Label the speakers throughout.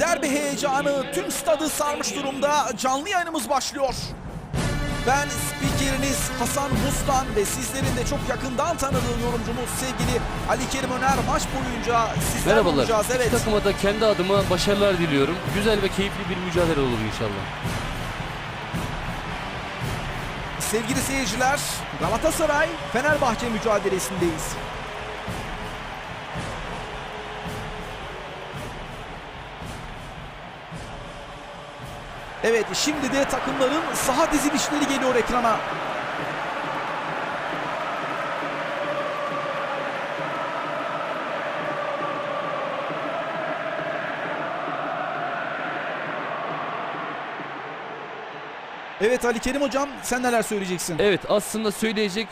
Speaker 1: derbi heyecanı tüm stadı sarmış durumda. Canlı yayınımız başlıyor. Ben spikeriniz Hasan Mustan ve sizlerin de çok yakından tanıdığı yorumcumuz sevgili Ali Kerim Öner maç boyunca sizlerle
Speaker 2: Merhabalar.
Speaker 1: olacağız. Evet.
Speaker 2: İki takıma da kendi adıma başarılar diliyorum. Güzel ve keyifli bir mücadele olur inşallah.
Speaker 1: Sevgili seyirciler, Galatasaray Fenerbahçe mücadelesindeyiz. Evet, şimdi de takımların saha dizilişleri geliyor ekrana. Evet Ali Kerim hocam sen neler söyleyeceksin?
Speaker 2: Evet aslında söyleyecek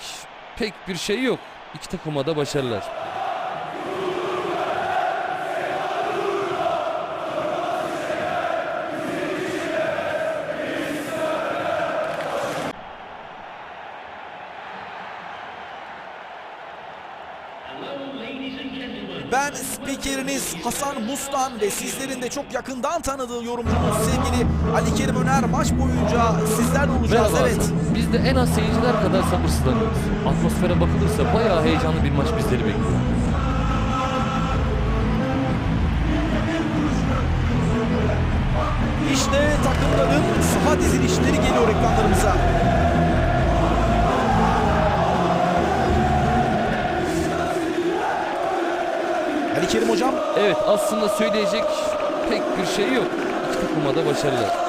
Speaker 2: pek bir şey yok. İki takıma da başarılar.
Speaker 1: Ben spikeriniz Hasan Mustan ve sizlerin de çok yakından tanıdığı yorumcumuz sevgili Ali Kerim Öner maç boyunca sizlerle olacağız.
Speaker 2: Merhaba
Speaker 1: Evet.
Speaker 2: Biz de en az seyirciler kadar sabırsızlanıyoruz. Atmosfere bakılırsa bayağı heyecanlı bir maç bizleri bekliyor.
Speaker 1: İşte takımların saha dizilişleri geliyor ekranlarımıza. Ali Kerim hocam
Speaker 2: Evet aslında söyleyecek pek bir şey yok. İki takıma da başarılar.